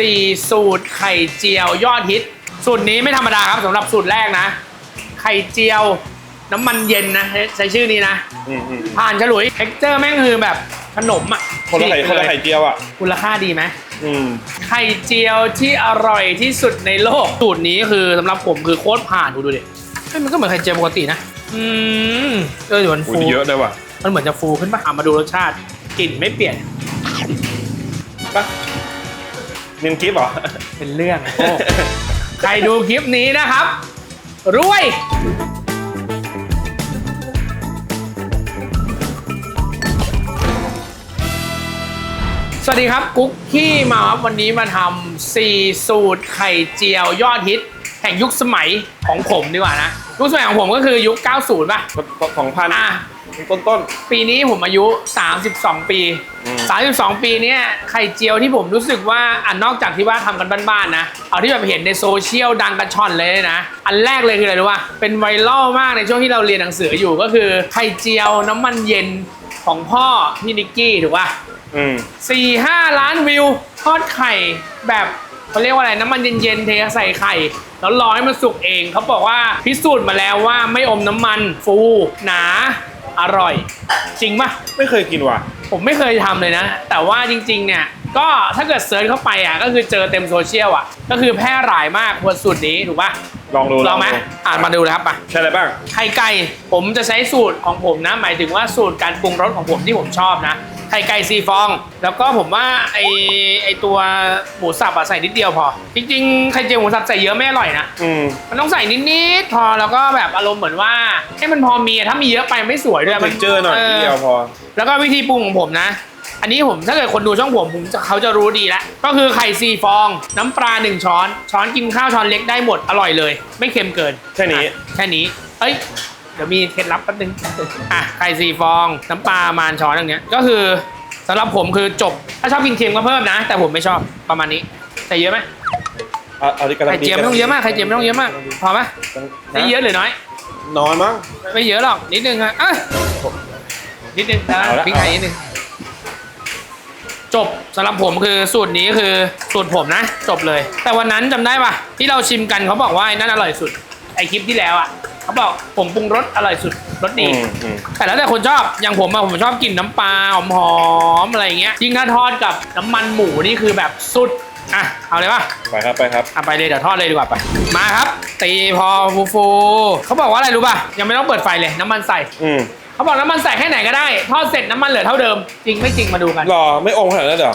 4 สูตรไข่เจียวยอดฮิต สูตรนี้ไม่ธรรมดาครับสำหรับสูตรแรกนะ ไข่เจียว น้ำมันเย็นนะ ใช้ชื่อนี้นะ อืมอืมผ่านฉลุยเท็กเจอร์แม่งคือแบบขนมอะคนละไข่คนละไข่เจียวอะคุณราคาดีไหม อืม ไข่เจียวที่อร่อยที่สุดในโลก สูตรนี้คือสำหรับผมคือโคตรผ่านดูดูดิเฮ้ยมันก็เหมือนไข่เจียวปกตินะ อืมเออเดี๋ยวมันอุ้ฟูยเยอะเลยว่ะมันเหมือนจะฟูขึ้นปะอะมาดูรสชาติกลิ่นไม่เปลี่ยน ปะเน้นคลิปเหรอ เป็นเรื่องโอ้ใครดูคลิปนี้นะครับ รวย สวัสดีครับ กุ๊กกี้มาครับวันนี้มาทำ4สูตรไข่เจียวยอดฮิต แห่งยุคสมัยของผมดีกว่านะ ยุคสมัยของผมก็คือยุค 90 ป่ะ สองพันอะ ต้นต้น ปีนี้ผมอายุ 32 ปี อืม 32 ปีเนี้ยไข่เจียวที่ผมรู้สึกว่าอันนอกจากที่ว่าทำกันบ้านๆนะ เอาที่แบบเห็นในโซเชียลดังกระชอนเลยนะ อันแรกเลยคืออะไรรู้ป่ะ เป็นไวรัลมากในช่วงที่เราเรียนหนังสืออยู่ก็คือไข่เจียวน้ำมันเย็นของพ่อพี่นิกกี้ถูกป่ะ ๆอืม สี่ห้าล้านวิวทอดไข่แบบ เขาเรียกว่าอะไรน้ำมันเย็นๆเทใส่ไข่แล้วรอให้มันสุกเองเขาบอกว่าพิสูจน์มาแล้วว่าไม่อมน้ำมันฟูหนาอร่อย จริงปะไม่เคยกินว่ะ ผมไม่เคยทำเลยนะ แต่ว่าจริงๆเนี่ย ก็ถ้าเกิดเซิร์ชเข้าไปอะก็คือเจอเต็มโซเชียลอะ ก็คือแพร่หลายมากบนสูตรนี้ถูกปะลองดูลองไหมดูอ่านมาดูเลยครับปะใช่อะไรบ้างไข่ไก่ผมจะใช้สูตรของผมนะ หมายถึงว่าสูตรการปรุงรสของผมที่ผมชอบนะไข่ไก่ซีฟอง แล้วก็ผมว่าไอไอตัวหมูสับอะใส่นิดเดียวพอ จริงๆไข่เจียวหมูสับใส่เยอะไม่อร่อยนะอืมมันต้องใส่นิดๆพอแล้วก็แบบอารมณ์เหมือนว่าให้มันพอมีอะถ้ามีเยอะไปไม่สวยด้วยเท็กเจอร์หน่อยนิดเดียวพอ แล้วก็วิธีปรุงของผมนะ อันนี้ผมถ้าเกิดคนดูช่องผมผมจะเขาจะรู้ดีแล้วก็คือไข่สี่ฟอง น้ำปลาหนึ่งช้อน ช้อนกินข้าวช้อนเล็กได้หมดอร่อยเลย ไม่เค็มเกินแค่นี้ อะแค่นี้ เอ้ย เดี๋ยวมีเคล็ดลับแป๊บนึงอะไข่สี่ฟอง น้ำปลาประมาณช้อนอย่างเงี้ย ก็คือสำหรับผมคือจบ ถ้าชอบกินเค็มก็เพิ่มนะ แต่ผมไม่ชอบประมาณนี้ใส่เยอะไหมเอาเอาที่กำลังไข่เจียวไม่ต้องเยอะมากไข่เจียวไม่ต้องเยอะมากพอไหมได้เยอะหรือน้อย น้อยมั้ง ไม่เยอะหรอกนิดนึงอะอะนิดนึงนะเอาละ พริกไทยนิดนึง จบสำหรับผมคือสูตรนี้คือสูตรผมนะ จบเลย แต่วันนั้นจำได้ปะที่เราชิมกันเขาบอกว่าไอ้นั่นอร่อยสุด ไอคลิปที่แล้วอะเขาบอกผมปรุงรสอร่อยสุดรสดี อืมอืมแต่แล้วแต่คนชอบ อย่างผมอะผมชอบกินน้ำปลาหอมๆอะไรอย่างเงี้ยยิ่งถ้าทอดกับน้ำมันหมูนี่คือแบบสุด อะ เอาเลยปะไปครับไปครับ อะไปเลยเดี๋ยวทอดเลยดีกว่าไป มาครับ ตีพอฟูฟูๆเขาบอกว่าอะไรรู้ป่ะ ยังไม่ต้องเปิดไฟเลยน้ำมันใส่ อืม เขาบอกน้ำมันใส่แค่ไหนก็ได้ ทอดเสร็จน้ำมันเหลือเท่าเดิม จริงไม่จริงมาดูกันหรอไม่อมขนาดนั้นเหรอ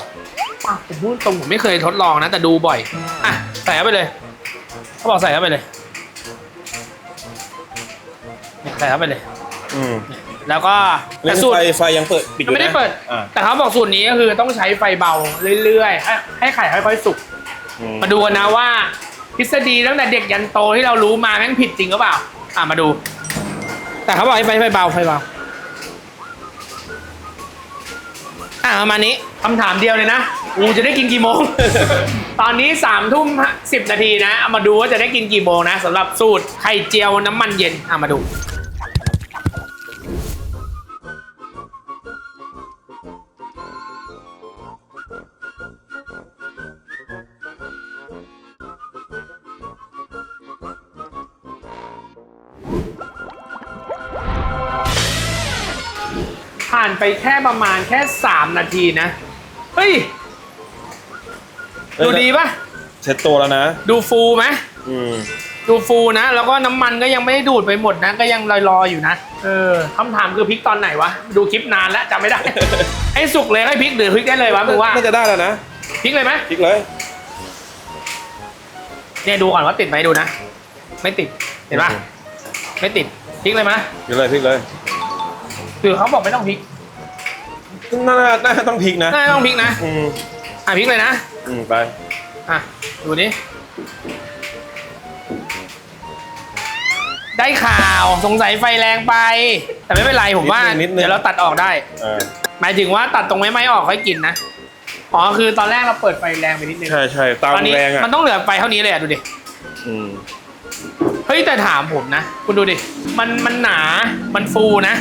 อะผมพูดตรงผมไม่เคยทดลองนะ แต่ดูบ่อย อะ ใส่เข้าไปเลย เขาบอกใส่เข้าไปเลยเนี่ยใส่เข้าไปเลย อืมแล้วก็แล้แต่วสูตรไฟไฟยังเปิดปิดอยังยู่ไม่ได้นะเปิด อ่าแต่เขาบอกสูตรนี้ก็คือต้องใช้ไฟเบาเรื่อยๆให้ให้ไข่ค่อยๆสุก อืมมาดูกันนะว่าทฤษฎีตั้งแต่เด็กยันโตที่เรารู้มาแม่งผิดจริงหรือเปล่า อะมาดู แต่เขาบอกให้ไฟไฟเบาไฟเบา อะประมาณนี้คำถามเดียวเลยนะกูจะได้กินกี่โมง ตอนนี้สามทุ่มสิบนาทีนะเอามาดูว่าจะได้กินกี่โมงนะสำหรับสูตรไข่เจียวน้ำมันเย็นอะมาดู แค่ประมาณแค่ 3 นาทีนะ เฮ้ย ดูดีปะเซ็ตตัวแล้วนะ ดูฟูไหมอืมดูฟูนะ แล้วก็น้ำมันก็ยังไม่ได้ดูดไปหมดนะ ก็ยังลอยๆอยู่นะ เออคำถามคือพริกตอนไหนวะ ดูคลิปนานแล้วจำไม่ได้ ให้สุกเลยให้พริกหรือพริกได้เลยวะมึงว่าน่าจะได้แล้วนะพริกเลยไหมพลิกเลยเนี่ยดูก่อนว่าติดไหมดูนะ ไม่ติด เห็นปะไม่ติดพริกเลยไหมพลิกเลยพลิกเลย คือเขาบอกไม่ต้องพริก น่าน่าน่าต้องพลิกนะไม่ต้องพริกนะ อืมอะพริกเลยนะ อืมไปอะ ดูนี่ได้ข่าวสงสัยไฟแรงไป แต่ไม่เป็นไรผมว่านิดนึงนิดนึงเดี๋ยวเราตัดออกได้ อ่าหมายถึงว่าตัดตรงไม้ไม้ออกค่อยกินนะ อ๋อคือตอนแรกเราเปิดไฟแรงไปนิดนึงใช่ใช่เตาตอนนี้แรงอะมันต้องเหลือไฟเท่านี้เลยอะดูดิ อืม เฮ้ยแต่ถามผมนะ คุณดูดิ มันมันหนา มันฟูนะ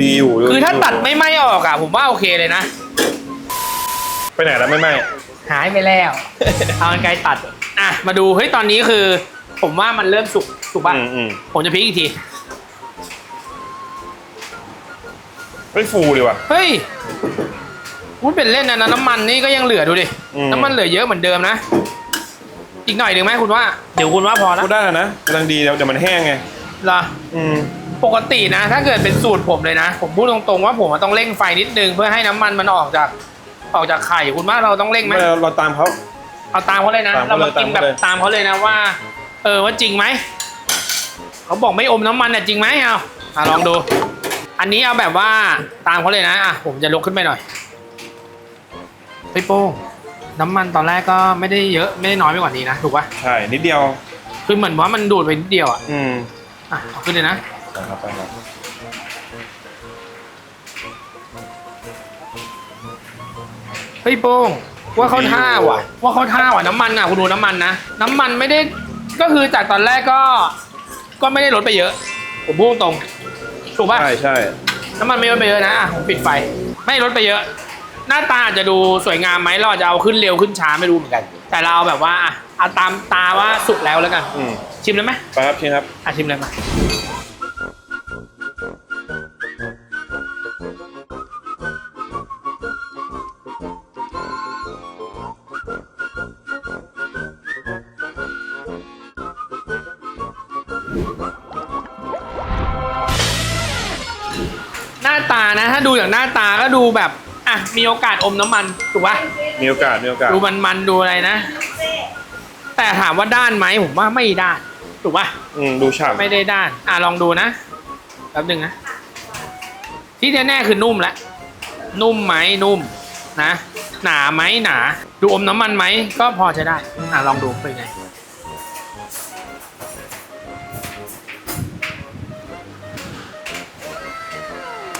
ดูดีอยู่คือถ้ายู่ตัดไม่ไหม้ออกอะผมว่าโอเคเลยนะ ไปไหนแล้วไม่ไหมหายไปแล้ว เอากันไกลตัด อะ มาดู เฮ้ย ตอนนี้คือ ผมว่ามันเริ่มสุก สุกป่ะ อืมอืมผมจะพลิกอีกที ไม่ฟูเลยว่ะ เฮ้ยพูดเป็นเล่นนะนะน้ำมันนี่ก็ยังเหลือดูดิ อืม น้ำมันเหลือเยอะเหมือนเดิมนะ อีกหน่อยหนึ่งไหมคุณว่า เดี๋ยวคุณว่าพอแล้วพูดได้แล้วนะกำลังดีเดี๋ยวเดี๋ยวมันแห้งไง เหรอ อืม ปกตินะ ถ้าเกิดเป็นสูตรผมเลยนะ ผมพูดตรงๆว่าผมต้องเร่งไฟนิดนึงเพื่อให้น้ำมันมันออกจากออกจากไข่คุณว่าเราต้องเร่งไหมไม่เราเราตามเขา เอาตามเขาเลยนะ ตามเราเขาเลยมากินแบบตามเขาเลย ตามเขาเลยนะว่า เออว่าจริงไหมเขาบอกไม่อมน้ำมันน่ะจริงไหมเอาอะลองดู อันนี้เอาแบบว่าตามเขาเลยนะอะผมจะลกขึ้นไปหน่อยเฮ้ยโป้งน้ำมันตอนแรกก็ไม่ได้เยอะไม่ได้น้อยไปกว่านี้นะถูกปะใช่นิดเดียว คือเหมือนว่ามันดูดไปนิดเดียวอะอืมอะเอาขึ้นเลยนะนะ ครับไปครับเฮ้ยโป้งว่าเขาท่าว่ะ ว่าเขาท่าว่ะน้ำมันอะคุณดูน้ำมันนะน้ำมันไม่ได้ก็คือจากตอนแรกก็ ก็ไม่ได้ลดไปเยอะผมพูดตรงถูกป่ะใช่ใช่น้ำมันไม่ลดไปเยอะนะอะผมปิดไฟ ไม่ลดไปเยอะ หน้าตาอาจจะดูสวยงามไหมเราอาจจะเอาขึ้นเร็วขึ้นช้าไม่รู้เหมือนกัน แต่เราเอาแบบว่าอะเอาตามตาว่าสุกแล้วแล้วกัน อืมชิมเลยไหมไปครับเชนครับ อะชิมเลยมา อย่างหน้าตาก็ดูแบบ อะ มีโอกาสอมน้ำมัน ถูกปะมีโอกาสมีโอกาสดูมันมันๆดูอะไรนะ แต่ถามว่าด้านไหมผมว่าไม่ด้าน ถูกปะอืมดูฉ่ำ ไม่ได้ด้าน อะ ลองดูนะแป๊บหนึงนะ ที่แน่ๆคือนุ่มแล้วนุ่มไหมนุ่มนะ หนาไหมหนา ดูอมน้ำมันไหมก็พอใช้ได้ อะ ลองดูเป็นไง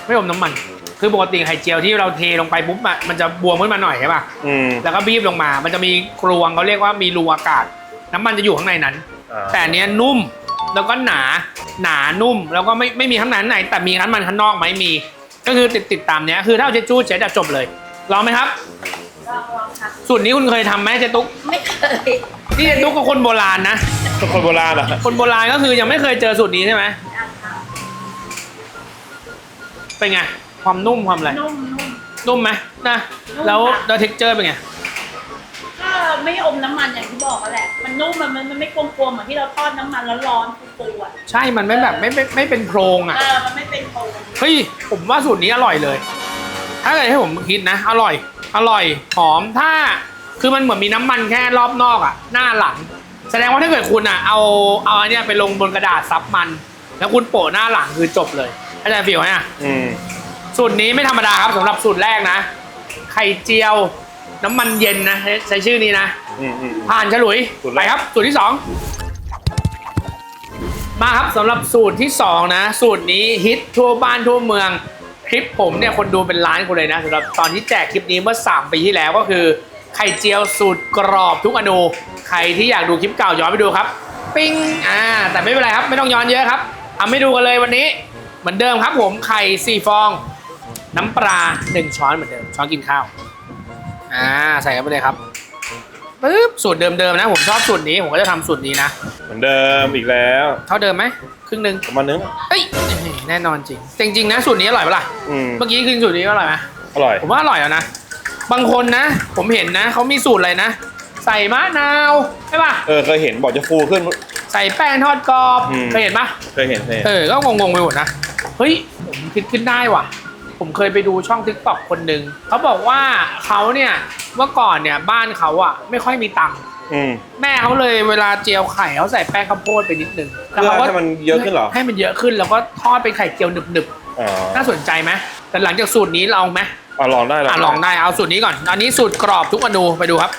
ไม่อมน้ำมัน คือปกติไข่เจียวที่เราเทลงไปปุ๊บอะมันจะบวมขึ้นมาหน่อยใช่ป่ะอืมแล้วก็บีบลงมา มันจะมีกรวงเขาเรียกว่ามีรูอากาศ น้ำมันจะอยู่ข้างในนั้น อ่าแต่อันเนี้ยนุ่มแล้วก็หนาหนานุ่ม แล้วก็ไม่ไม่มีข้างในไหนแต่มีน้ำมันข้างนอกไหมมี ก็คือติดติดตามเนี้ยคือถ้าเอาเจจู้เจ๊จะจบเลยลองไหมครับ ลองลองครับสูตรนี้คุณเคยทำไหมเจตุ๊กไม่เคยนี่เจตุ๊กก็คนโบราณนะคนโบราณเหรอคนโบราณก็คือยังไม่เคยเจอสูตรนี้ใช่ไหม อะครับเป็นไง ความนุ่มความอะไรนุ่มนุ่ม นุ่มไหมนะนุ่มแล้วค่ะ แล้วเท็กเจอร์เป็นไงก็ไม่อมน้ำมันอย่างที่บอกกันแหละ มันนุ่มมันมันมันไม่กลมๆเหมือนที่เราทอดน้ำมันแล้วร้อนๆฟูๆอะใช่มันไม่แบบไม่ไม่ไม่เป็นโพรงอะเออมันไม่เป็นโครงเฮ้ยผมว่าสูตรนี้อร่อยเลย ถ้าเกิดให้ผมคิดนะ อร่อย อร่อยหอมถ้าคือมันเหมือนมีน้ำมันแค่รอบนอกอะหน้าหลัง แสดงว่าถ้าเกิดคุณอะเอาเอาอันเนี้ยไปลงบนกระดาษซับมัน แล้วคุณโปะหน้าหลังคือจบเลยเข้าใจฟีลไหมอะอืม สูตรนี้ไม่ธรรมดาครับสำหรับสูตรแรกนะ ไข่เจียว น้ำมันเย็นนะ ใช้ใช้ชื่อนี้นะ อืมอืม ผ่านฉลุยสูตรไปแรกครับ สูตรที่สองมาครับสำหรับสูตรที่สองนะ สูตรนี้ฮิตทั่วบ้านทั่วเมือง คลิปผมเนี่ยคนดูเป็นล้านคนเลยนะสำหรับตอนที่แจกคลิปนี้เมื่อ 3 ปีที่แล้วก็คือ ไข่เจียวสูตรกรอบทุกอนูใครที่อยากดูคลิปเก่าย้อนไปดูครับ ปิ้งอ่า แต่ไม่เป็นไรครับ ไม่ต้องย้อนเยอะครับเอาไม่ดูกันเลยวันนี้ เหมือนเดิมครับผมไข่สี่ฟอง น้ำปลาหนึ่งช้อนเหมือนเดิมช้อนกินข้าวอ่าใส่เข้าไปเลยครับปึ๊บสูตรเดิมๆนะ ผมชอบสูตรนี้ผมก็จะทำสูตรนี้นะ เหมือนเดิมอีกแล้วเท่าเดิมไหมครึ่งหนึ่งประมาณนึงเอ้ยแน่นอนจริงจริงๆนะสูตรนี้อร่อยปะล่ะอืมเมื่อกี้คือสูตรนี้อร่อยไหม อร่อย ผมว่าอร่อยแล้วนะ บางคนนะ ผมเห็นนะ เขามีสูตรอะไรนะ ใส่มะนาวใช่ป่ะ เออเคยเห็นบอกจะฟูขึ้น ใส่แป้งทอดกรอบ อืม เคยเห็นปะเคยเห็นเคยเห็นเออ ก็งงๆไปหมดนะ เฮ้ย ผมคิดขึ้นได้ว่ะ ผมเคยไปดูช่องทิกตอกคนหนึ่งเขาบอกว่าเขาเนี่ยเมื่อก่อนเนี่ยบ้านเขาอะไม่ค่อยมีตังค์อืมแม่เขาเลยเวลาเจียวไข่เขาใส่แป้งข้าวโพดไปนิดนึงเพื่อให้มันเยอะขึ้นเหรอให้มันเยอะขึ้นแล้วก็ทอดเป็นไข่เจียวหนึบอ๋อๆน่าสนใจไหมแต่หลังจากสูตรนี้เราเอาไหม อะลองได้อะลองได้เอาสูตรนี้ก่อน อันนี้สูตรกรอบทุกอนูไปดูครับ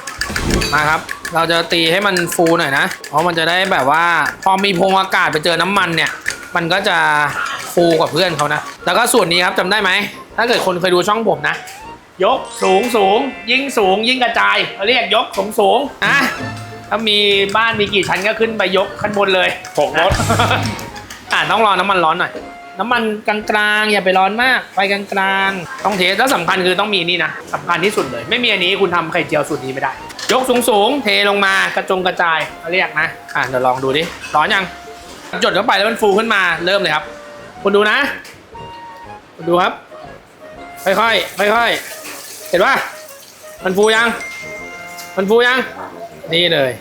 มาครับ เราจะตีให้มันฟูหน่อยนะ เพราะมันจะได้แบบว่า พอมีพงอากาศไปเจอน้ำมันเนี่ย มันก็จะ ฟูกว่าเพื่อนเขานะ แล้วก็สูตรนี้ครับจำได้ไหม ถ้าเกิดคนเคยดูช่องผมนะ ยกสูงสูง ยิ่งสูง ยิ่งกระจายเขาเรียกยกสูงสูงนะถ้ามีบ้านมีกี่ชั้นก็ขึ้นไปยกขั้นบนเลยหกรสอะต้องรอน้ำมันร้อนหน่อยน้ำมันกลางๆอย่าไปร้อนมากไฟกลางๆต้องเทสแล้วสำคัญคือต้องมีนี่นะสำคัญที่สุดเลย ไม่มีอันนี้คุณทำไข่เจียวสูตรนี้ไม่ได้ ยกสูงๆเทลงมากระจงกระจายเขาเรียกนะอะเดี๋ยวลองดูดิร้อนยังจดเข้าไปแล้วมันฟูขึ้นมาเริ่มเลยครับ คุณดูนะคุณดูครับ ค่อยๆค่อยๆเห็นปะมันฟูยัง มันฟูยัง นี่เลย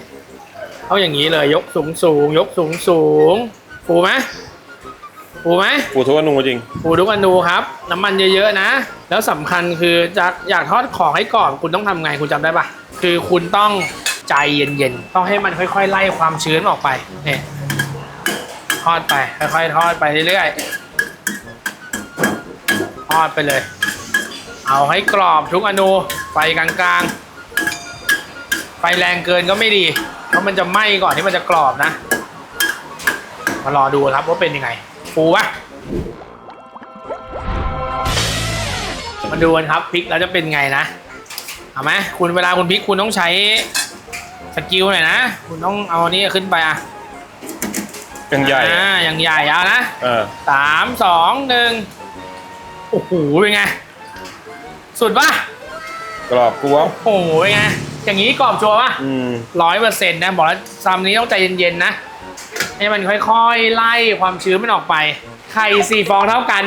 เอาอย่างนี้เลยยกสูงสูงๆยกสูงสูงๆฟูไหมฟูไหมปูทุกอนูจริง ฟูทุกอนูครับ น้ำมันเยอะๆนะ แล้วสำคัญคือจะอยากทอดของให้กรอบคุณต้องทำไงคุณจำได้ปะคือคุณต้องใจเย็นๆ ต้องให้มันค่อยๆ ไล่ความชื้นออกไปเนี่ยท อดไป ค่อยๆทอดไปเรื่อยๆทอดไปเลย เอาให้กรอบทุกอนูไฟกลางๆไฟแรงเกินก็ไม่ดี เพราะมันจะไหม้ก่อนที่มันจะกรอบนะ มารอดูครับว่าเป็นยังไง ฟูปะมาดูกันครับพริกแล้วจะเป็นไงนะเอาไหมคุณเวลาคุณพริกคุณต้องใช้สกิลหน่อยนะ คุณต้องเอานี้ขึ้นไปอะ ยังใหญ่อ่าอย่างใหญ่เอานะเออสามสองหนึ่งโอ้โหเป็นไง สุดปะกรอบกลัวโอ้โหเป็นไง อย่างนี้กรอบชัวร์ปะอืมร้อยเปอร์เซ็นต์นะ บอกแล้วซามนี้ต้องใจเย็นๆนะให้มันค่อยๆ ไล่ความชื้นมันออกไป ไข่สี่ฟองเท่ากัน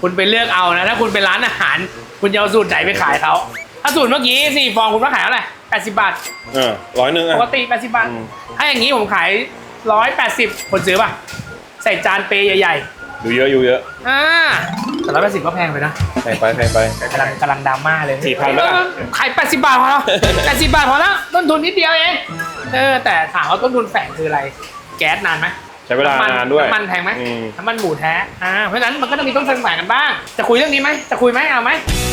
คุณไปเลือกเอานะ ถ้าคุณเป็นร้านอาหาร คุณจะเอาสูตรไหนไปขายเขาถ้าสูตรเมื่อกี้สี่ฟองคุณว่าขายเท่าไหร่แปดสิบบาท เออร้อยหนึ่งปอะ กติแปดสิบบาท อืม ถ้าอย่างนี้ผมขาย ร้อยแปดสิบคนซื้อป่ะ ใส่จานเปย์ใหญ่ดูเยอะอยู่เยอะๆอ่าแต่ร้อยแปดสิบก็แพงไปนะแพงไปแพงไป กำลังกำลังดราม่าเลย4,000ไหมล่ะเออขายแปดสิบบาทพอแล้วแปดสิบบาทพอแล้วต้นทุนนิดเดียวเองเออแต่ถามว่าต้นทุนแฝงคืออะไร แก๊สนานไหม ใช้เวลานานด้วยน้ำมันแพงไหมอืมน้ำมันหมูแท้ อ่า เพราะฉะนั้นมันก็ต้องมีต้นทุนแฝงกันบ้าง จะคุยเรื่องนี้ไหม จะคุยไหมเอาไหม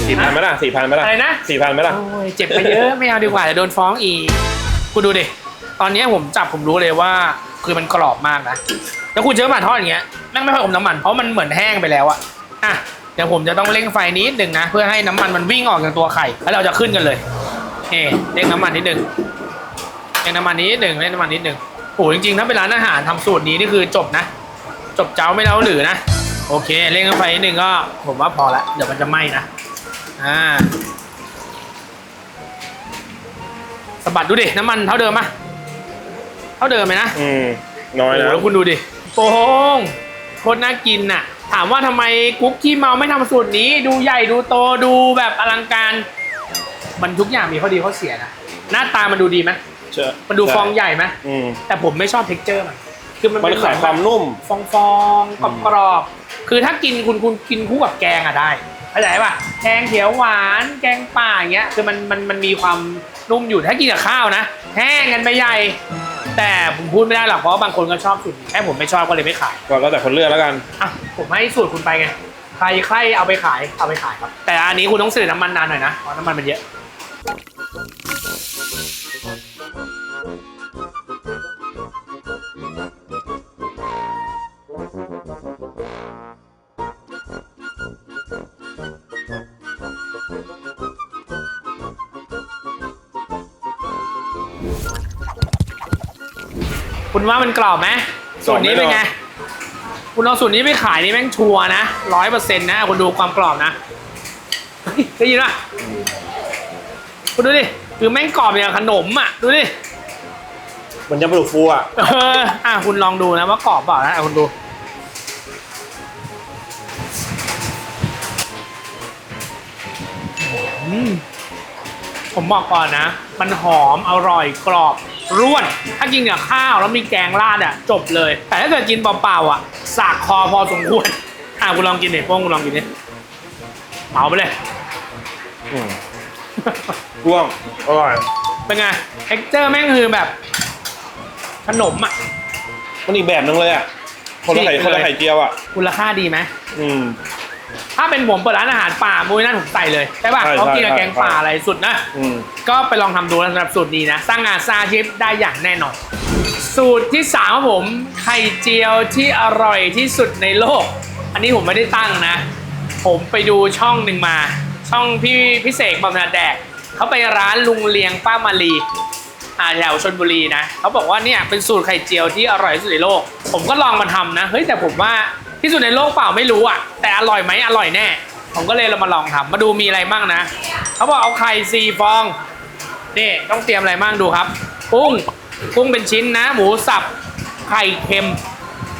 สี่พันไหมล่ะสี่พันไหมล่ะอะไรนะ สี่พันไหมล่ะ โอ้ย เจ็บไปเยอะ ไม่เอาดีกว่าเดี๋ยวโดนฟ้องอีก คุณดูดิ ตอนนี้ผมจับผมรู้เลยว่า คือมันกรอบมากนะแล้วคุณเจอหมาทอดอย่างเงี้ยแม่งไม่ค่อยอมน้ำมันเพราะมันเหมือนแห้งไปแล้วอะอะเดี๋ยวผมจะต้องเร่งไฟนิดหนึ่งนะเพื่อให้น้ำมันมันวิ่งออกจากตัวไข่แล้วเราจะขึ้นกันเลยเอ่เร่งน้ำมันนิดหนึ่งเร่งน้ำมันนิดหนึ่งเร่งน้ำมันนิดหนึ่งโอ้จริงๆถ้าเป็นร้านอาหารทำสูตรนี้นี่คือจบนะ จบเจ้าไม่เล่าหรือนะโอเคเร่งไฟนิดหนึ่งก็ ผมว่าพอละเดี๋ยวมันจะไหม้นะอ่าสะบัดดูดิน้ำมันเท่าเดิมปะ เท่าเดิมไหมนะอืมน้อยโอ้นะโหแล้วคุณดูดิโป่งโคตรน่ากินน่ะ ถามว่าทำไมกุ๊กขี้เมาไม่ทำสูตรนี้ ดูใหญ่ดูโตดูแบบอลังการ มันทุกอย่างมีข้อดีข้อเสียนะหน้าตามันดูดีไหมเชื่อมันดูฟองใหญ่ไหมอืมแต่ผมไม่ชอบเท็กเจอร์มันคือมันมันเป็นขายความนุ่ม ฟองฟองกรอบกรอบๆคือถ้ากินคุณคุณกินคู่กับแกงอะได้เข้าใจป่ะแกงเขียวหวานแกงป่าอย่างเงี้ยคือมันมันมันมีความนุ่มอยู่ถ้ากินกับข้าวนะ แห้งกันไปใหญ่ แต่ผมพูดไม่ได้หรอกเพราะว่าบางคนก็ชอบสูตรนี้แค่ผมไม่ชอบก็เลยไม่ขายก็แล้วแต่คนเลือกแล้วกัน อะผมให้สูตรคุณไปไงใครใครเอาไปขายเอาไปขายครับ แต่อันนี้คุณต้องสื่อน้ำมันนานหน่อยนะเพราะน้ำมันมันเยอะ คุณว่ามันกรอบไหมสูตรนี้เป็นไง คุณเอาสูตรนี้ไปขายนี่แม่งชัวร์นะร้อยเปอร์เซ็นต์นะคุณดูความกรอบนะเฮ้ยได้ยินป่ะคุณดูดิคือแม่งกรอบอย่างขนมอะดูดิมันจะปลุกฟูอะเอออะคุณลองดูนะว่ากรอบเปล่านะอะคุณดูอืมผมบอกก่อนนะ มันหอมอร่อยกรอบ ร่วน ถ้ากินกับข้าวแล้วมีแกงราดอะจบเลย แต่ถ้าเกิดกินเปล่าๆอะสากคอพอสมควร อะคุณลองกินดิโป้งคุณลองกินดิเผาไปเลยอืมกว้างอร่อยเป็นไงเอ็กเจอร์แม่งคือแบบ ขนมอะ มันอีกแบบนึงเลยอะคนละไข่ฉีกเลยคนละไข่เจียวอะคุณค่าดีไหมอืม ถ้าเป็นผมเปิดร้านอาหารป่ามุ้ยนั่นผมใส่เลยใช่ป่ะใช่เขากินกับใช่แกงป่าใช่ อะไรสุดนะ อืม ก็ไปลองทำดูนะสำหรับสูตรนี้นะ สร้างงานสร้างอาชีพได้อย่างแน่นอน สูตรที่สามของผมไข่เจียวที่อร่อยที่สุดในโลก อันนี้ผมไม่ได้ตั้งนะ ผมไปดูช่องหนึ่งมา ช่องพี่พิเศษบำนาญแดกเขาไปร้านลุงเลียงป้ามาลีอ่าแถวชนบุรีนะเขาบอกว่าเนี่ยเป็นสูตรไข่เจียวที่อร่อยที่สุดในโลก ผมก็ลองมาทำนะเฮ้ยแต่ผมว่า ที่สุดในโลกเปล่าไม่รู้อะ แต่อร่อยไหมอร่อยแน่ ผมก็เลยเรามาลองทำมาดูมีอะไรบ้างนะ เขาบอกเอาไข่สี่ฟอง นี่ต้องเตรียมอะไรบ้างดูครับ กุ้ง กุ้งเป็นชิ้นนะ หมูสับ ไข่เค็ม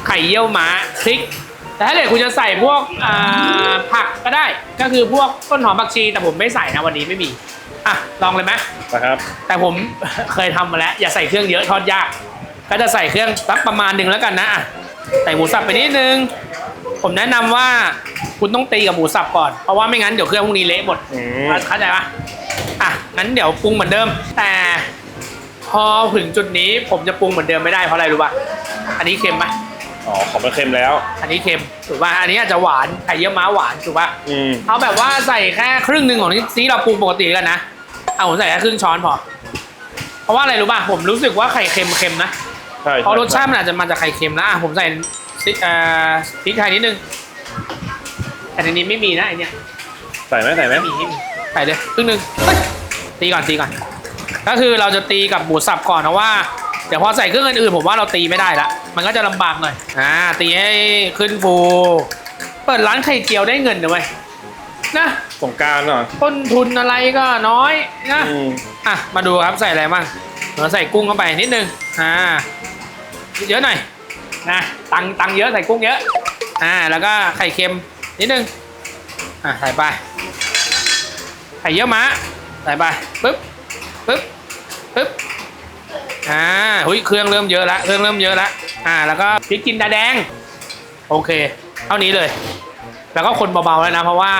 ไข่เยี่ยวม้าพริก แต่ถ้าเกิดคุณจะใส่พวกอ่าผักก็ได้ ก็คือพวกต้นหอมผักชี แต่ผมไม่ใส่นะวันนี้ไม่มี อะลองเลยไหมนะครับ แต่ผมเคยทำมาแล้ว อย่าใส่เครื่องเยอะทอดยาก ก็จะใส่เครื่องสักประมาณหนึ่งแล้วกันนะอะ ใส่หมูสับไปนิดนึง ผมแนะนำว่าคุณต้องตีกับหมูสับก่อน เพราะว่าไม่งั้นเดี๋ยวเครื่องพวกนี้เละหมดอืมเข้าใจปะอะงั้นเดี๋ยวปรุงเหมือนเดิม แต่พอถึงจุดนี้ผมจะปรุงเหมือนเดิมไม่ได้เพราะอะไรรู้ป่ะ อันนี้เค็มไหมอ๋อของมันเค็มแล้ว อันนี้เค็มถูกป่ะ อันนี้อาจจะหวานไข่เยี่ยวม้าหวานถูกป่ะอืมเอาแบบว่าใส่แค่ครึ่งหนึ่งของที่เราปรุงปกติกันนะ เอาผมใส่แค่ครึ่งช้อนพอ เพราะว่าอะไรรู้ป่ะ ผมรู้สึกว่าไข่เค็มเค็มนะ ใช่เพราะรสชาติมันอาจจะมาจากไข่เค็มนะอะผมใส่ซิเอ่อพริกไทยนิดนึง แต่ในนี้ไม่มีนะไอเนี้ยใส่ไหมใส่ไหมไม่มีไม่มีใส่เลยครึ่งหนึ่งเฮ้ยตีก่อนตีก่อน ก็คือเราจะตีกับหมูสับก่อนนะว่า เดี๋ยวพอใส่เครื่องอื่นๆผมว่าเราตีไม่ได้ละ มันก็จะลำบากหน่อย อ่า ตีให้ขึ้นฟู เปิดร้านไข่เจียวได้เงินนะเว้ยนะ สงกรารหน่อยต้นทุนอะไรก็น้อยนะ อืม อะ มาดูครับใส่อะไรบ้าง เราใส่กุ้งเข้าไปนิดนึงอ่าเยอะหน่อยนะตังตังเยอะใส่กุ้งเยอะอ่าแล้วก็ไข่เค็มนิดนึงอะใส่ไปไข่เยี่ยวม้าใส่ไปปึ๊บปึ๊บปึ๊บอ่าหุยเครื่องเริ่มเยอะละเครื่องเริ่มเยอะละอ่า แล้วก็พริกจินดาแดง โอเค เท่านี้เลย แล้วก็คนเบาๆแล้วนะ เพราะว่า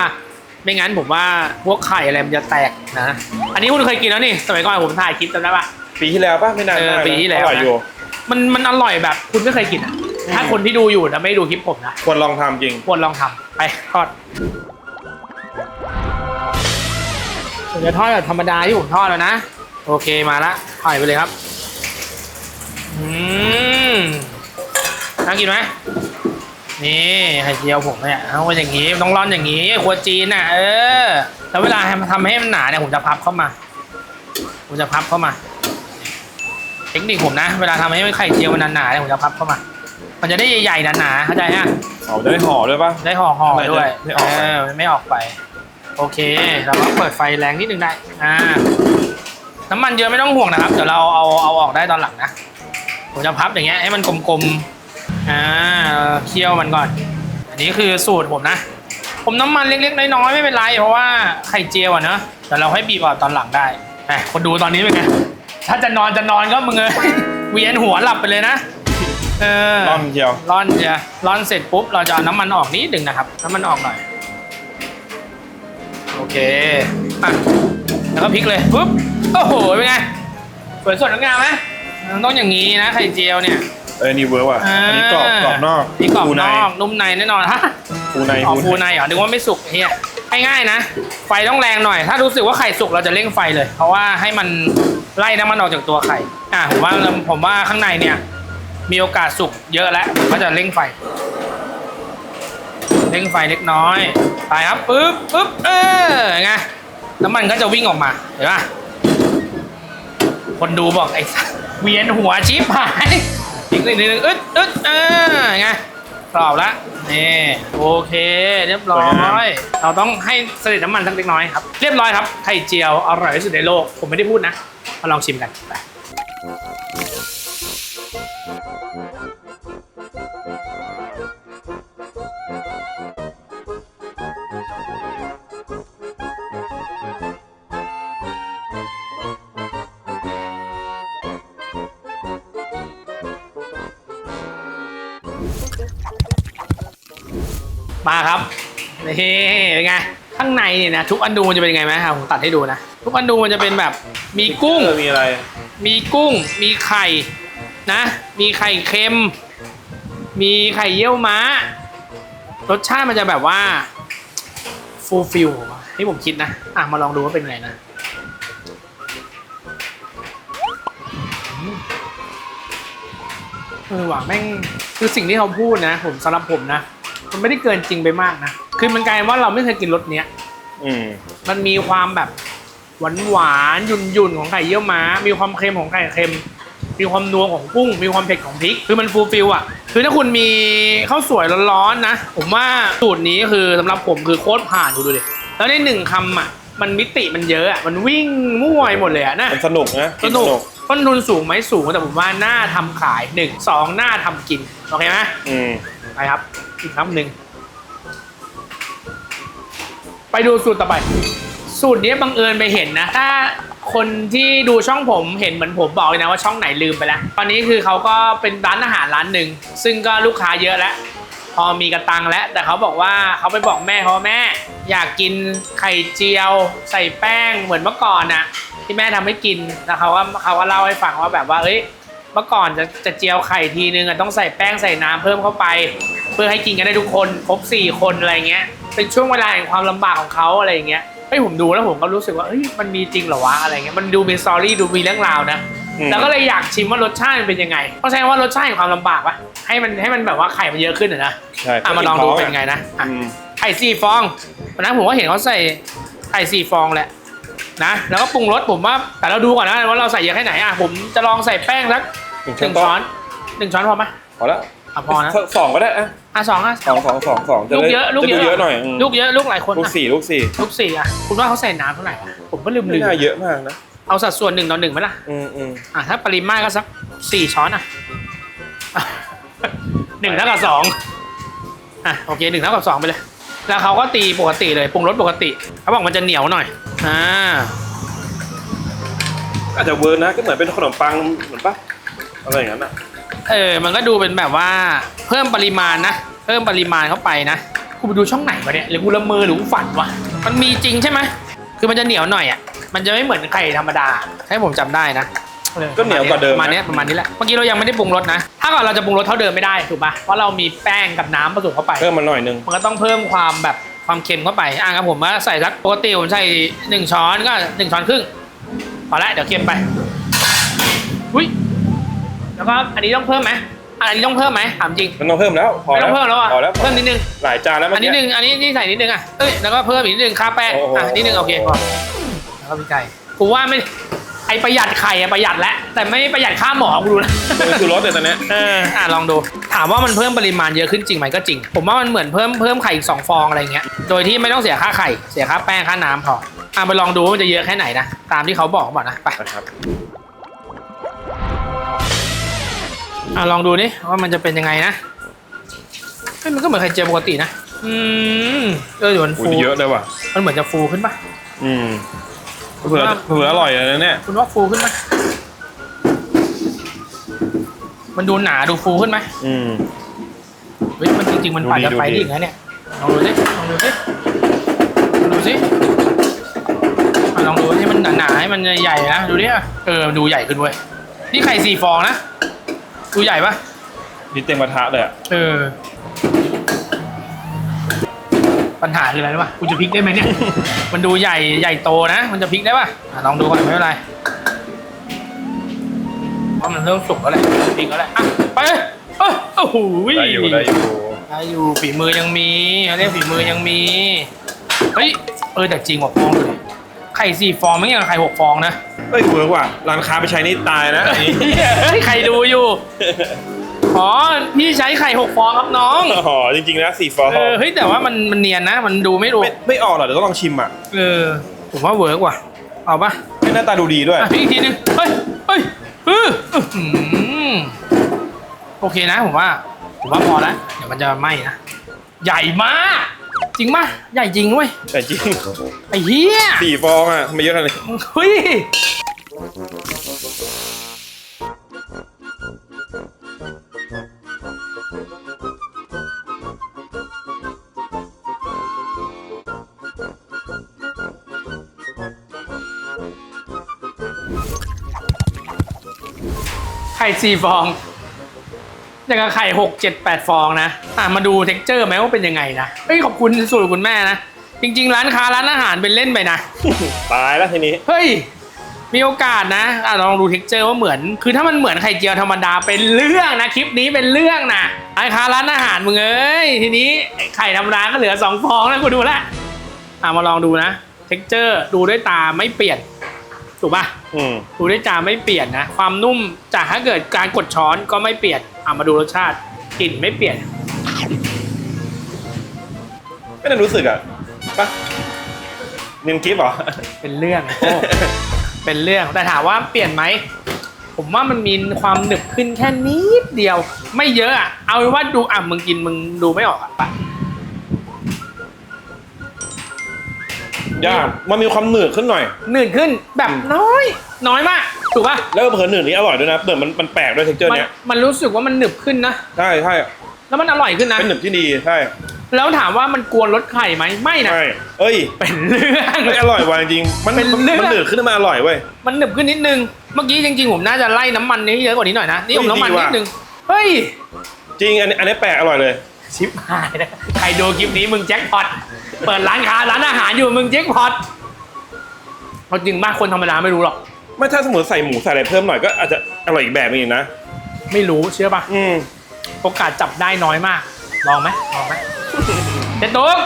ไม่งั้นผมว่าพวกไข่อะไรมันจะแตกนะ อันนี้คุณเคยกินแล้วนี่ สมัยก่อนผมถ่ายคลิปจำได้ปะ ปีที่แล้วป่ะไม่นานเออมากนะปีที่แล้ว อร่อยอยู่ มันมันอร่อยแบบคุณไม่เคยกินอะถ้าคนที่ดูอยู่นะไม่ดูคลิปผมนะ ควรลองทำจริง ควรลองทำไปทอดผมจะทอดแบบธรรมดาที่ผมทอดแล้วนะ โอเคมาละถ่ายไปเลยครับ อืมน่ากินไหมนี่ไข่เจียวผมเนี่ยเอาอย่างนี้ต้องร่อนอย่างนี้ครัวจีนน่ะ เออ แล้วเวลาทำให้มันหนาเนี่ยผมจะพับเข้ามา ผมจะพับเข้ามา เทคนิคผมนะ เวลาทำให้ไข่เจียวมันหนาๆเนี่ยผมจะพับเข้ามา มันจะได้ใหญ่ๆหนาๆเข้าใจฮะอ๋อจะได้ห่อด้วยป่ะได้ห่อห่อๆด้วยไม่ออกไป เออมันไม่ออกไป โอเค เราก็เปิดไฟแรงนิดนึงได้ อ่า น้ำมันเยอะไม่ต้องห่วงนะครับ เดี๋ยวเราเอาเอาออกได้ตอนหลังนะ ผมจะพับอย่างเงี้ยให้มันกลมๆ อ่าเคี่ยวมันก่อน อันนี้คือสูตรผมนะ ผมน้ำมันเล็กๆ น้อยๆ ไม่เป็นไร เพราะว่าไข่เจียวอะเนอะแต่เราให้บีบออกตอนหลังได้แหมคนดูตอนนี้เป็นไง ถ้าจะนอนจะนอนก็มึงเอ้ยเวียนหัวหลับไปเลยนะเออร่อนเจียวร่อนจะร่อนเสร็จปุ๊บเราจะเอาน้ำมันออกนิดหนึ่งนะครับ น้ำมันออกหน่อย โอเคอะแล้วก็พลิกเลยปุ๊บโอ้โหเป็นไงสวยสดงดงามไหมมันต้องอย่างนี้นะไข่เจียวเนี่ยเออนี่เวิร์กว่ะอันนี้กรอบกรอบนอกนี่กรอบฟูนในอกนุ่มในแน่นอนฮะฟูในอ๋อฟูฟูในในเหรอนึกว่าไม่สุกเฮียง่ายๆนะ ไฟต้องแรงหน่อย ถ้ารู้สึกว่าไข่สุกเราจะเร่งไฟเลย เพราะว่าให้มัน ไล่น้ำมันออกจากตัวไข่อะผมว่าผมว่าข้างในเนี่ย มีโอกาสสุกเยอะแล้วผมก็จะเร่งไฟเร่งไฟเล็กน้อยไปครับปึ๊บปึ๊บเออไงน้ำมันก็จะวิ่งออกมาเห็นปะคนดูบอกไอ้สัสเวียนหัวชิปหายอีกนิดนึงอึดอึดเออไง กรอบละนี่โอเค เรียบร้อยเราต้องให้เสด็จน้ำมันสักเล็กน้อยครับเรียบร้อยครับไข่เจียวอร่อยที่สุดในโลก ผมไม่ได้พูดนะมาลองชิมกันไป ครับนี่เป็นไงข้างในเนี่ยนะทุกอันดูมันจะเป็นยังไงไหมครับผมตัดให้ดูนะทุกอันดูมันจะเป็นแบบมีกุ้งเออมีอะไร มีกุ้ง มีไข่นะ มีไข่เค็ม มีไข่เยี่ยวม้า รสชาติมันจะแบบว่าฟูลฟิลที่ผมคิดนะอะมาลองดูว่าเป็นไงนะอืมเออว่ะแม่งคือสิ่งที่เขาพูดนะ ผมสำหรับผมนะ มันไม่ได้เกินจริงไปมากนะคือมันกลายเป็นว่าเราไม่เคยกินรสเนี้ยอืมมันมีความแบบหวานหวานๆหยุ่นหยุ่นๆของไข่เยี่ยวม้า มีความเค็มของไข่เค็ม มีความนัวของกุ้ง มีความเผ็ดของพริก คือมันฟูลฟิลอะ คือถ้าคุณมีข้าวสวยร้อนๆนะ ผมว่าสูตรนี้คือสำหรับผมคือโคตรผ่านคุณดูดิ แล้วในหนึ่งคำอะ มันมิติมันเยอะอะ มันวิ่งมั่วไปหมดเลยอะนะ มันสนุกนะสนุก ต้นทุนสูงไหมสูงแต่ผมว่าน่าทำขายหนึ่งสองน่าทำกิน โอเคไหมอืมไปครับอีกคำหนึ่งไปดูสูตรต่อไป สูตรนี้บังเอิญไปเห็นนะ ถ้าคนที่ดูช่องผมเห็นเหมือนผมบอกเลยนะว่าช่องไหนลืมไปแล้ว ตอนนี้คือเขาก็เป็นร้านอาหารร้านหนึ่ง ซึ่งก็ลูกค้าเยอะแล้วพ อมีกระตังแล้วแต่เขาบอกว่าเขาไปบอกแม่เขาว่าแม่ อยากกินไข่เจียว ใส่แป้งเหมือนเมื่อก่อนน่ะ ที่แม่ทำให้กินแล้วเขาก็เขาก็เล่าให้ฟังว่าแบบว่าเอ้ยเมื่อก่อนจะจะเจียวไข่ทีนึงอะต้องใส่แป้งใส่น้ำเพิ่มเข้าไป เพื่อให้กินกันได้ทุกคนครบสี่คนอะไรเงี้ยเป็นช่วงเวลาแห่งความลำบากของเขาอะไรเงี้ยเฮ้ยผมดูแล้วผมก็รู้สึกว่าเฮ้ยมันมีจริงเหรอวะอะไรเงี้ยมันดูมีสตอรี่ดูมีเรื่องราวนะ แล้วก็เลยอยากชิมว่ารสชาติมันเป็นยังไงต้องใช้คำว่ารสชาติแห่งความลำบากปะให้มันให้มันแบบว่าไข่มันเยอะขึ้นอะนะใช่อะมาลองดูเป็นไงนะอะ อืมไข่สี่ฟองวันนั้นผมก็เห็นเขาใส่ไข่สี่ฟองแหละนะ แล้วก็ปรุงรสผมว่า แต่เราดูก่อนนะว่าเราใส่เยอะแค่ไหนอะผมจะลองใส่แป้งสักหนึ่งหนึ่งช้ช้ออนนหนึ่งช้อนพอไหมพอแล้วอะพอนะสสองก็ได้อะอะสองอะ สองสองสองสองจะลูกได้เยอะลูกจะเยดูอะ เยอะหน่อยอืมลูกเยอะลูกหลายคนลูกอะสี่ลูกสี่ลูกสี่อะคุณว่าเขาใส่น้ำเท่าไหร่วะผมก็ลืมลืไม่มน่าเยอะมากนะ เอาสัดส่วนหนึ่งต่อหนึ่งไหมล่ะ อืมอืมอะถ้าปริมาตรก็สักสี่ช้อนอะหนึ่งเท่ากับสองอะโอเคหนึ่งเท่ากับสองไปเลย แล้วเขาก็ตีปกติเลยปรุงรสปกติเขาบอกมันจะเหนียวหน่อยอ่าอาจจะเวิร์กนะก็เหมือนเป็นขนมปังเหมือนปะอะไรอย่างนั้นอะเออมันก็ดูเป็นแบบว่าเพิ่มปริมาณนะเพิ่มปริมาณเข้าไปนะกูไปดูช่องไหนวะเนี่ยหรือกูละเมอหรือกูฝันวะมันมีจริงใช่ไหมคือมันจะเหนียวหน่อยอะ มันจะไม่เหมือนไข่ธรรมดาให้ผมจำได้นะออก็เหนียวกว่าเดิมประมาณเนี้ยประมาณนี้แหละเมื่อกี้เรายังไม่ได้ปรุงรสนะ ถ้าก่อนเราจะปรุงรสเท่าเดิมไม่ได้ถูกปะเพราะเรามีแป้งกับน้ำผสมเข้าไป เพิ่มมาหน่อยนึง มันก็ต้องเพิ่มความแบบความเค็มเข้าไป อะครับผมว่าใส่สักปกติผมใส่หนึ่งช้อนก็หนึ่งช้อนครึ่งพอละเดี๋ยวเค็มไปอุ้ยแล้วก็อันนี้ต้องเพิ่มไหมอะอันนี้ต้องเพิ่มไหมถามจริงมันต้องเพิ่มแล้ว พอไม่แล้ต้วองเพิ่มแล้วอะพอแล้วเพิ่มนิดนึงหลายจานแล้วเมื่อัอนกี้ นี้หนึ่งอันนี้นี่ใส่นิดนึงอะเอ้ยแล้วก็เพิ่มอีกนิดนึงค่าแป้งโอ้โห อะนิดนึงโอเคพอ แล้วก็พี่ไก่กูว่าไม่ไอประหยัดไข่อะประหยัดแล้วแต่ไม่ประหยัดค่าหมอกูดูนะมันคือรสเลยตอนเนี้ยเอออะลองดู ถามว่ามันเพิ่มปริมาณเยอะขึ้นจริงไหมก็จริง ผมว่ามันเหมือนเพิ่มเพิ่มไข่อีกสองฟองอะไรเงี้ยโดยที่ไม่ต้องเสียค่าไข่เสียค่าแป้งค่าน้ำพออะไปลองดูว่ามันจะเยอะแค่ไหนนะตามที่เขาบอกบอกนะไปนะครับอะลองดูนี่ว่ามันจะเป็นยังไงนะเฮ้ยมันก็เหมือนไข่เจียวปกตินะอืมเออเดี๋ยวมันอุ้ยฟูเยอะเลยว่ะมันเหมือนจะฟูขึ้นปะอืม เผื่อเผื่ออร่อยเลยนะเนี่ย คุณว่าฟูขึ้นไหมมันดูหนาดูฟูขึ้นไหมอืม เฮ้ยมันจริงๆมันดูปั่นดีจะไปดูดี ได้อีกนะเนี่ยลองดูสิลองดูสิลองดูสิอะลองดูให้มันหนาๆให้มันใหญ่ๆนะดูดิอะเออดูใหญ่ขึ้นเว้ยนี่ไข่สี่ฟองนะดูใหญ่ปะนี่เต็มกระทะเลยอะเออ ปัญหาคืออะไรรู้ป่ะกูจะพลิกได้ไหมเนี่ย มันดูใหญ่ใหญ่โตนะ มันจะพลิกได้ป่ะอะลองดูก่อนไม่เป็นไรเพราะมันเริ่มสุกแล้วแหละพลิกแล้วแหละอะไปเลยเอ้ยโอ้โหได้อยู่ได้อยู่ได้อยู่ฝีมือยังมีเขาเรียกฝีมือยังมี เฮ้ยเออแต่จริงว่ะฟองดูดิไข่สี่ฟองไม่ใช่ไข่หกฟองนะเฮ้ยเวิร์กว่ะร้านค้าไปใช้นี่ตายนะอันนี้ เฮ้ยใครดูอยู่ อ๋อพี่ใช้ไข่หกฟองครับน้อง อ๋อจริงๆนะสี่ฟองเออเฮ้ยแต่ว่ามันมันเนียนนะ มันดูไม่ดู ไม่ไม่ออกหรอกเดี๋ยวต้องลองชิมอะเออ ผมว่าเวิร์กว่ะ เอาปะให้หน้าตาดูดีด้วย อะพี่อีกทีนึง เฮ้ยเฮ้ยเอออื้อหือโอเคนะผมว่า ผมว่าพอแล้วเดี๋ยวมันจะไหม้นะ ใหญ่มาก จริงปะใหญ่จริงเว้ย แต่จริงไอ้เหี้ย สี่ฟองอะทำไมเยอะขนาดนี้เฮ้ย ข่สี่ฟองอย่างกับไข่หกเจ็ดแปดฟองนะอะมาดูเท็กเจอร์ไหมว่าเป็นยังไงนะเฮ้ยขอบคุณสูตรคุณแม่นะ จริง ๆ ร้านค้าร้านอาหารเป็นเล่นไปนะ ตายแล้วทีนี้ เฮ้ย มีโอกาสนะอะลองดูเท็กเจอร์ว่าเหมือน คือถ้ามันเหมือนไข่เจียวธรรมดาเป็นเรื่องนะคลิปนี้เป็นเรื่องนะไอ้ค้าร้านอาหารมึงเอ้ยทีนี้ไข่ธรรมดาก็เหลือสองฟองแล้วกูดูแลวอะมาลองดูนะเท็กเจอร์ดูด้วยตาไม่เปลี่ยน ถูกป่ะอืมดูด้วยจาไม่เปลี่ยนนะ ความนุ่มจากถ้าเกิดการกดช้อนก็ไม่เปลี่ยนอะมาดูรสชาติกลิ่นไม่เปลี่ยนไม่ได้รู้สึกอะปะเนียนกิฟต์เหรอ เป็นเรื่องโอ้เป็นเรื่องแต่ถามว่าเปลี่ยนไหม ผมว่ามันมีความหนึบขึ้นแค่นิดเดียว ไม่เยอะอะเอาเป็นว่าดูอะมึงกินมึงดูไม่ออกอะ ยากมันมีความหนืดขึ้นหน่อย หนืดขึ้นแบบน้อย น้อยมากถูกป่ะแล้วเผลอหนืดนี้อร่อยด้วยนะเปิดมันมันแปลกด้วยเท็กเจอร์มันเนี้ยมันรู้สึกว่ามันหนึบขึ้นนะใช่ใช่แล้วมันอร่อยขึ้นนะเป็นหนึบที่ดีใช่แล้วถามว่ามันกวนรสไข่ไหมไม่นะใช่เอ้ยเป็นเรื่องเฮ้ยอร่อยว่ะจริงๆมันเป็นมันเรื่องมันหนืดขึ้นมาอร่อยเว้ยมันหนึบขึ้นนิดนึงเมื่อกี้จริงๆผมน่าจะไล่น้ำมันนี้เยอะกว่านี้หน่อยนะนี่ผมเฮ้ยน้ำมันดีว่ะนิดนึงเฮ้ยจริงอันนี้อันนี้แปลกอร่อยเลย ชิบหายนะใครดูคลิปนี้มึงแจ็คพอตเปิดร้านค้าร้านอาหารอยู่มึงแจ็คพอตเอาจริงมากคนธรรมดาไม่รู้หรอก ไม่ถ้าสมมติใส่หมูใส่อะไรเพิ่มหน่อยก็อาจจะอร่อยอีกแบบนึงนะ ไม่รู้เชื่อปะอืมโอกาสจับได้น้อยมาก ลองไหมลองไหมเด็ดตุ๊ก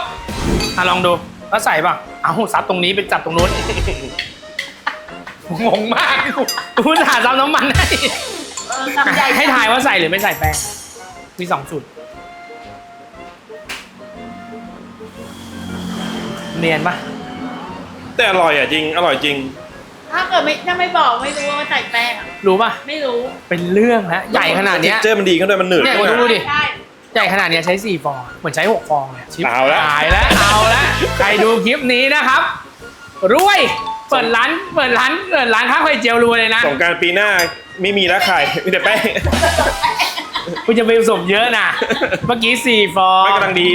อะลองดูแล้วใส่ป่ะเอาซับตรงนี้ไปจับตรงนู้นงงมากกูถามซับน้ำมันให้เออทำใหญ่ให้ทายว่าใส่หรือไม่ใส่แป้งมีสองสูตร เนียนปะแต่อร่อยอะจริง อร่อยจริง ถ้าเกิดไม่ถ้าไม่บอกไม่รู้ว่าใส่แป้งอะรู้ปะไม่รู้เป็นเรื่องนะใหญ่ขนาดเนี้ย เจอมันดีขึ้นด้วยมันหนืดเนี่ยขึ้นดูอะดิ ใช่ใหญ่ขนาดเนี้ยใช้สี่ฟองเหมือนใช้หกฟองเนี่ยชิบเอาละ หายแล้วเอาละใครดูคลิปนี้นะครับรวยเปิดร้านเปิดร้านเปิดร้านข้าวไข่เจียวรวยเลยนะ สงกรารปีหน้าไม่มีแล้วไข่มีแต่แป้ง คุณจะไปผสมเยอะนะเมื่อกี้สี่ฟองไม่กำลังดี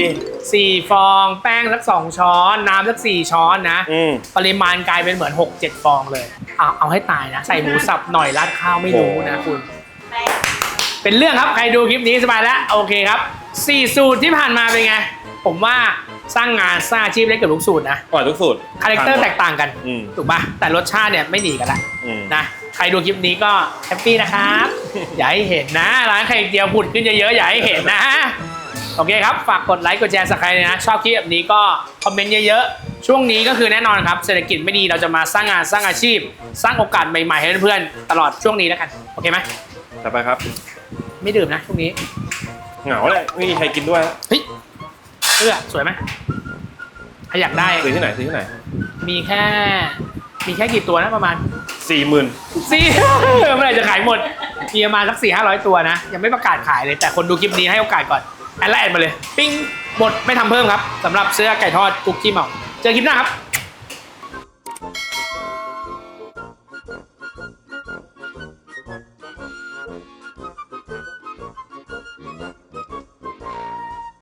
สี่ฟองแป้งสักสองช้อน น้ำสักสี่ช้อนนะ อืม ปริมาณกลายเป็นเหมือน 6 7 ฟองเลยเอาเอาให้ตายนะ ใส่หมูสับหน่อยราดข้าวไม่รู้นะคุณแป้งเป็นเรื่องครับ ใครดูคลิปนี้สบายแล้ว โอเคครับสี่สูตรที่ผ่านมาเป็นไง ผมว่าสร้างงานสร้างอาชีพได้เกือบทุกสูตรนะ อร่อยทุกสูตรคาแรคเตอร์แตกต่างกัน อืม ถูกป่ะแต่รสชาติเนี่ยไม่หนีกันละอืม นะใครดูคลิปนี้ก็แฮปปี้นะครับ อย่าให้เห็นนะ ร้านไข่เจียวผุดขึ้นเยอะๆอย่าให้เห็นนะ โอเคครับ ฝากกดไลค์กดแชร์สักใครนะ ชอบคลิปแบบนี้ก็คอมเมนต์เยอะๆ ช่วงนี้ก็คือแน่นอนครับ เศรษฐกิจไม่ดีเราจะมาสร้างงานสร้างอาชีพ สร้างโอกาสใหม่ๆให้เพื่อนๆตลอดช่วงนี้แล้วกัน โอเคไหมต่อไปครับ ไม่ดื่มนะช่วงนี้ เหงาเลยไม่มีใครกินด้วยเฮ้ยเสื้อสวยไหมใครอยากได้ซื้อที่ไหนซื้อที่ไหน มีแค่ มีแค่กี่ตัวนะประมาณสี่หมื่นสี่ เมื่อไหร่จะขายหมด มีประมาณสักสี่ห้าร้อยตัวนะ ยังไม่ประกาศขายเลยแต่คนดูคลิปนี้ให้โอกาสก่อนแอดไลน์แอดมาเลย ปิ้งหมดไม่ทำเพิ่มครับสำหรับเสื้อไก่ทอดกุ๊กกี้เหมาเจอคลิปหน้าครับ